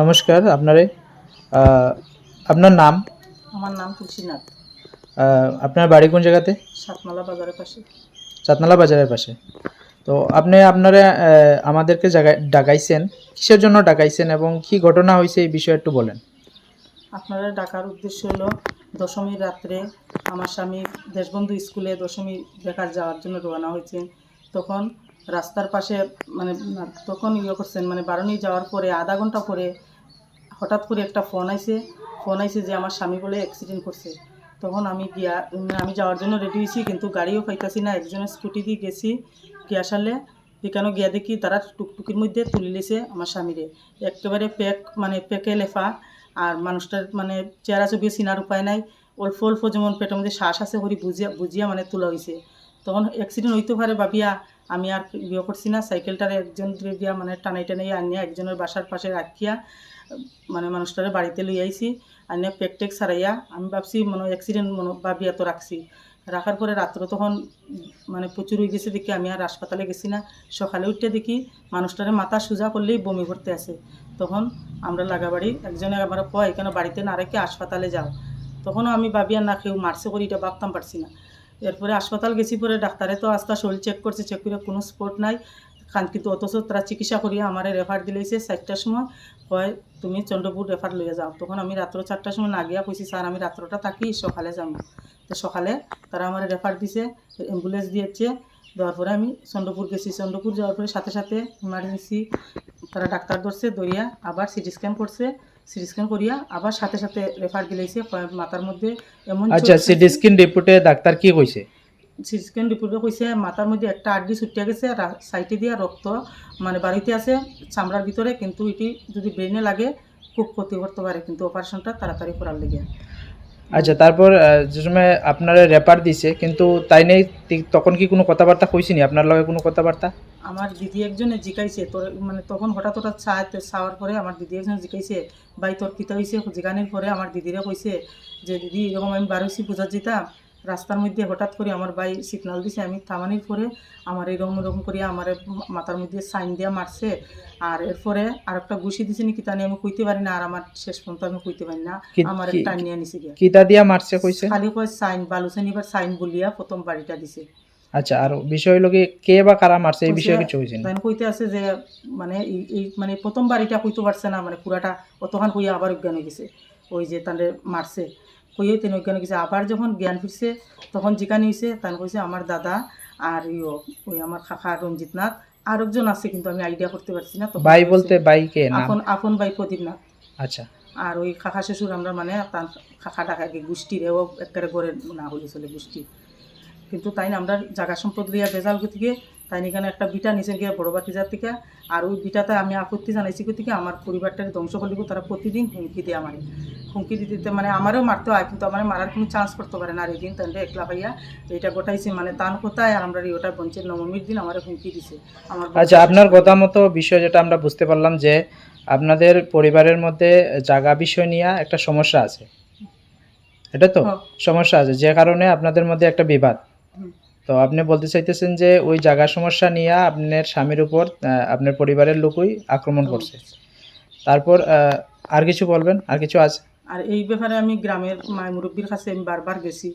নমস্কার আপনারে আপনার নাম? আমার নাম তুলসীনাথ। আপনার বাড়ি কোন জায়গাতে? সাতমালা বাজারের পাশে। চাতনালা বাজারের পাশে। তো আপনি আপনারা আমাদেরকে জায়গায় ডাকাইছেন। কিসের জন্য ডাকাইছেন এবং কি ঘটনা হয়েছে এই বিষয়ে একটু বলেন। আপনারা ডাকার উদ্দেশ্য হলো দশমীর রাত্রে আমার স্বামী দেশবন্ধু স্কুলে দশমী দেখার যাওয়ার জন্য রওনা হয়েছে তখন রাস্তার পাশে মানে তখন ইয়ে করছেন মানে বারণী যাওয়ার পরে, আধা ঘণ্টা পরে হঠাৎ করে একটা ফোন আইছে। ফোন আইছে যে আমার স্বামী বলে অ্যাক্সিডেন্ট করছে। তখন আমি গিয়া আমি যাওয়ার জন্য রেডি হয়েছি কিন্তু গাড়িও পাইতাছি না। একজনের স্কুটি দিয়ে গেছি, গিয়া সারলে এখানে গিয়া দেখি তারা টুকটুকির মধ্যে তুলে লিছে আমার স্বামীরে। একেবারে প্যাক মানে প্যাকে লেফা, আর মানুষটার মানে চেহারা ছবি চিনার উপায় নাই। অল্প অল্প যেমন পেটের মধ্যে শ্বাস আছে করি বুঝিয়া বুঝিয়া মানে তোলা হয়েছে তখন অ্যাক্সিডেন্ট হইতে পারে ভাবিয়া আমি আর বিয়ে করছি না, সাইকেলটার একজন দিয়া মানে টানাই টানাই আনিয়া একজনের বাসার পাশে রাখিয়া মানে মানুষটারে বাড়িতে লই আইছি, আনিয়া পেক টেক সারাইয়া, আমি ভাবছি মনে অ্যাক্সিডেন্ট মনে ভাবিয়া তো রাখছি। রাখার পরে রাত্র তখন মানে প্রচুর হয়ে গেছে দেখি আমি আর হাসপাতালে গেছি না। সকালে উঠতে দেখি মানুষটারে মাথা সোজা করলেই বমি করতে আসে তখন আমরা লাগাবাড়ি, একজনে আমার কয় এখানে বাড়িতে না রেখে হাসপাতালে যাও? তখনও আমি ভাবি আর না, কেউ মারছে করি এটা ভাবতাম পারছি না। এরপরে হাসপাতাল গেছি পরে ডাক্তারে তো আস্তে শরীর চেক করছে চেক করে কোনো স্পট নাই। খান কিন্তু অথচ তারা চিকিৎসা করিয়া আমার রেফার দিলেছে চারটার সময়। কয়, তুমি চন্দ্রপুর রেফার লইয়া যাও। তখন আমি রাত্র চারটার সময় না গিয়া কইছি, স্যার, আমি রাত্রটা থাকি, সকালে যাম। তো সকালে তারা আমার রেফার দিছে অ্যাম্বুলেন্স দিয়েছে। দেওয়ার পরে আমি চন্দ্রপুর গেছি। চন্দ্রপুর যাওয়ার পরে সাথে সাথে ইমার্জেন্সি তারা ডাক্তার ধরছে, ধরিয়া আবার সিটি স্ক্যান করছে। সিটি স্ক্যান করিয়া আবার সাথে সাথে রেফার দিলেছে মাথার মধ্যে। এমন আচ্ছা সিটি স্ক্যান রিপোর্টে ডাক্তার কি কইছে? সিটি স্ক্যান রিপোর্টে কইছে মাথার মধ্যে একটা আড্ডি ছুটিয়া গেছে আর সাইটে দিয়া রক্ত মানে বাড়িতে আছে চামড়ার ভিতরে কিন্তু এটি যদি ব্রেনে লাগে খুব ক্ষতি করতে পারে কিন্তু অপারেশনটা তাড়াতাড়ি করার লেগে আচ্ছা তারপর যে সময় আপনারা রেপার দিছে, কিন্তু তাই নেই তখন কি কোনো কথাবার্তা কইছিনি আপনার লগে কোনো কথাবার্তা? আমার দিদি একজনে জিকাইছে, তোর মানে তখন হঠাৎ হঠাৎ চাইতে চাওয়ার পরে আমার দিদি একজনে জিকাইছে বাই তোর কিতা হয়েছে জিগানির পরে আমার দিদিরা কইছে যে, দিদি, এরকম আমি বারোইছি পূজা যেতাম রাস্তার মধ্যে হঠাৎ করে আমার বাই সিগনাল দিছে আমি থামানির পরে আমার এরকম এরকম করে আমার মাথার মধ্যে সাইন দিয়া মারছে। আর এরপরে আর একটা ঘুষি দিছে নাকি তা নিয়ে আমি কইতে পারি না আর আমার শেষ পর্যন্ত আমি কইতে পারি না। আমার একটা নিয়ে নিছে গিয়া। কিতা দিয়া মারছে কইছে? খালি কয় সাইন বালুসেন এবার সাইন বলিয়া প্রথম বাড়িটা দিছে। আচ্ছা আর বিষয় হলো কি বা কারা মারছে এই বিষয়ে কিছু কইছেন তাই কইতে আছে যে মানে এই- এই মানে প্রথম বাড়িটা কইতে পারছে না মানে পুরাটা অতখান কইয়া আবার অজ্ঞান হয়ে গেছে ওই যে তাদের মারছে। কইয়ে তিনি হয়ে গেছে। আবার যখন জ্ঞান ফিরছে তখন যেখানে হয়েছে তান কইছে আমার দাদা আর ইয়ো ওই আমার খাখা রঞ্জিত নাথ আর একজন আছে কিন্তু আমি আইডিয়া করতে পারছি না তখন বাই বলতে বাই কে আপন আপন বাই প্রদীপ নাথ। আচ্ছা। আর ওই খাখা শ্বশুর আমরা মানে তার খাখা টাকাকে গোষ্ঠীর এও একেবারে করে না হলে চলে গোষ্ঠী। কিন্তু তাই না আমরা জায়গা সম্পদ লিয়া বেজাল থেকে তাই এখানে একটা বিটা নিচে গিয়ে বড় বাতিজার থেকে আর ওই বিটাতে আমি আপত্তি জানাইছি থেকে আমার পরিবারটাকে ধ্বংস করলিব তারা প্রতিদিন হুমকি দেয় আমার। হুমকি দিতে দিতে মানে আমারও মারতে হয় কিন্তু আমার মারার কোনো চান্স করতে পারে না আর এই দিন তাহলে একলা ভাইয়া এটা গোটাইছে মানে তান কোথায় আর আমরা ওটা বঞ্চের নবমীর দিন আমার হুমকি দিছে। আমার আচ্ছা আপনার কথা মতো বিষয় যেটা আমরা বুঝতে পারলাম যে আপনাদের পরিবারের মধ্যে জায়গা বিষয় নিয়ে একটা সমস্যা আছে। এটা তো। সমস্যা আছে যে কারণে আপনাদের মধ্যে একটা বিবাদ। তো আপনি বলতে চাইতেছেন যে ওই জায়গার সমস্যা নিয়ে আপনার স্বামীর উপর আপনার পরিবারের লোকই আক্রমণ করছে। তারপর আর কিছু বলবেন? আর কিছু আছে? আর এই ব্যাপারে আমি গ্রামের মায় মুরব্বীর কাছে আমি বারবার গেছি।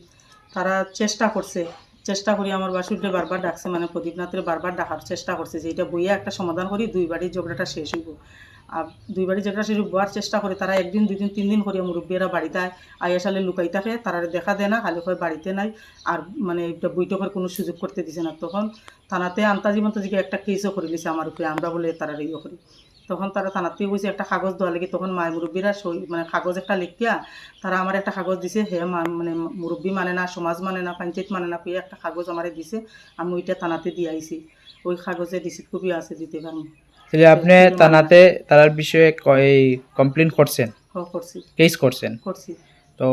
তারা চেষ্টা করছে চেষ্টা করি আমার বাসুরকে বারবার ডাকছে মানে প্রদীপনাথের বারবার ডাকার চেষ্টা করছে যে এটা বইয়ে একটা সমাধান করি, দুই বাড়ির ঝগড়াটা শেষ হইব। আর দুই বাড়ির ঝগড়া শেষ হওয়ার চেষ্টা করে তারা একদিন, দুই দিন, তিন দিন করে মুরব্বীরা বাড়িতে আয় সালে লুকাই থাকে, তারা দেখা দেয় না, খালি হয় বাড়িতে নাই, আর মানে এটা বৈঠকের কোনো সুযোগ করতে দিছে না। তখন থানাতে আন্তাজি মন্তাজিকে একটা কেসও করে দিছে আমার উপরে, আমরা বলে তারা ইয়ে করি। তখন তারা থানাতে বসে একটা কাগজ দেওয়া লাগে। তখন মায় মুরব্বীরা সই মানে কাগজ একটা লিখিয়া তারা আমার একটা কাগজ দিছে। হে মানে মুরব্বী মানে না সমাজ মানে না পঞ্চায়েত মানে না কই একটা কাগজ আমারে দিছে। আমি ওইটা থানাতে দিয়ে আইছি। ওই কাগজে রিসিট কপি আছে দিতে পারব। তাহলে আপনি থানাতে তার বিষয়ে কমপ্লেন করছেন? করছি। কেস করছেন? করছি। তো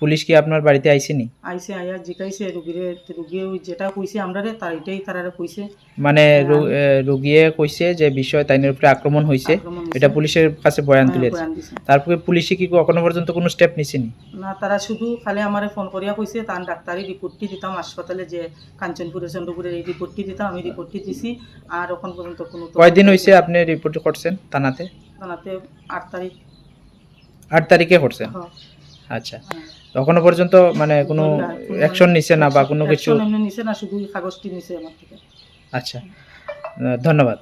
পুলিশ কি আপনার বাড়িতে আইসেনি? আইসে আইয়া জিকাইছে রুগীরে রুগীয়ে ওই যেটা কইছে আমরা রে তার এটাই তারারে কইছে। মানে রু- এ, রুগিয়ে কইছে যে বিষয় তাইনের উপরে আক্রমণ হয়েছে আক্রমণ এটা হইছে। পুলিশের কাছে বয়ান হ্যাঁ, তুলেছে। বয়ান দিছে। তারপরে পুলিশে কি এখনও পর্যন্ত কোনো স্টেপ নিছেনি? না তারা শুধু খালি আমারে ফোন করিয়া কইছে তার ডাক্তারি রিপোর্টটি দিতাম হাসপাতালে যে কাঞ্চনপুরে চন্দ্রপুরের এই রিপোর্টটি দিতাম আমি রিপোর্টটি দিছি আর এখন পর্যন্ত কোনো কয়দিন হয়েছে আপনি রিপোর্ট করছেন থানাতে? থানাতে আট তারিখ। আট তারিখে করছেন? হ্যাঁ, আচ্ছা। এখনও পর্যন্ত মানে কোনো অ্যাকশন নিছে না বা কোনো কিছু? নিছে না শুধু কাগজটি নিছে আমার থেকে। আচ্ছা। ধন্যবাদ।